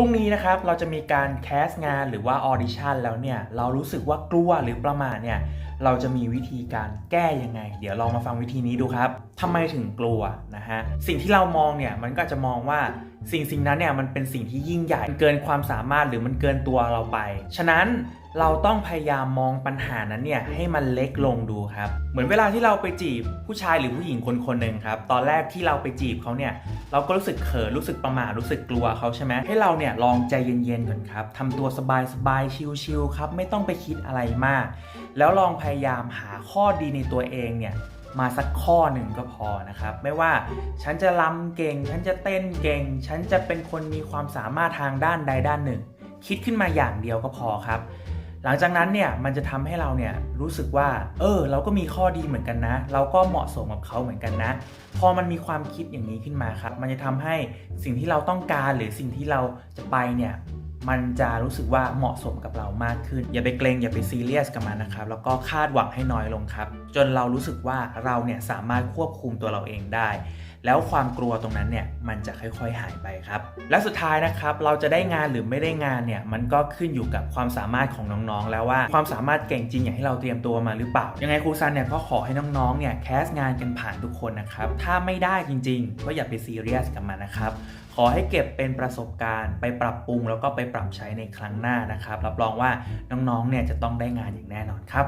พรุ่งนี้นะครับเราจะมีการแคสงานหรือว่าออดิชั่นแล้วเนี่ยเรารู้สึกว่ากลัวหรือประมาทเนี่ยเราจะมีวิธีการแก้ยังไง เดี๋ยวลองมาฟังวิธีนี้ดูครับทำไมถึงกลัวนะฮะสิ่งที่เรามองเนี่ยมันก็จะมองว่าสิ่งสิ่งนั้นเนี่ยมันเป็นสิ่งที่ยิ่งใหญ่เกินความสามารถหรือมันเกินตัวเราไป ฉะนั้นเราต้องพยายามมองปัญหานั้นเนี่ยให้มันเล็กลงดูครับ เหมือนเวลาที่เราไปจีบผู้ชายหรือผู้หญิงคนคนหนึ่งครับ ตอนแรกที่เราไปจีบเขาเนี่ย เราก็รู้สึกเขินรู้สึกประหม่ารู้สึกกลัวเขาใช่ไหมให้เราเนี่ยลองใจเย็นๆก่อนครับทำตัวสบายๆชิลๆครับ ไม่ต้องไปคิดอะไรมาก แล้วลองพยายามหาข้อดีในตัวเองเนี่ย มาสักข้อหนึ่งก็พอนะครับ ไม่ว่าฉันจะรำเก่ง ฉันจะเต้นเก่ง ฉันจะเป็นคนมีความสามารถทางด้านใดด้านหนึ่ง คิดขึ้นมาอย่างเดียวก็พอครับ หลังจากนั้นเนี่ยมันจะทำให้เราเนี่ยรู้สึกว่า เออ เราก็มีข้อดีเหมือนกันนะ เราก็เหมาะสมกับเขาเหมือนกันนะ พอมันมีความคิดอย่างนี้ขึ้นมาครับ มันจะทำให้สิ่งที่เราต้องการหรือสิ่งที่เราจะไปเนี่ย มันจะรู้สึกว่าเหมาะสมกับเรามากขึ้น อย่าไปเกรงอย่าไปซีเรียสกับมันนะครับ แล้วก็คาดหวังให้น้อยลงครับ จนเรารู้สึกว่าเราเนี่ยสามารถควบคุมตัวเราเองได้แล้วความกลัวตรงนั้นเนี่ยมันจะค่อยๆหายไปครับ และสุดท้ายนะครับเราจะได้งานหรือไม่ได้งานเนี่ยมันก็ขึ้นอยู่กับความสามารถของน้องๆ แล้วว่าความสามารถเก่งจริงอย่างที่เราเตรียมตัวมาหรือเปล่า ยังไงครูซันเนี่ยก็ขอให้น้องๆเนี่ยแคสงานกันผ่านทุกคนนะครับถ้าไม่ได้จริง ๆ ก็อย่าไปซีเรียสกับมันนะครับขอให้เก็บเป็นประสบการณ์ไปปรับปรุงแล้วก็ไปปรับใช้ในครั้งหน้านะครับ รับรองว่าน้องๆ เนี่ยจะต้องได้งานอย่างแน่นอนครับ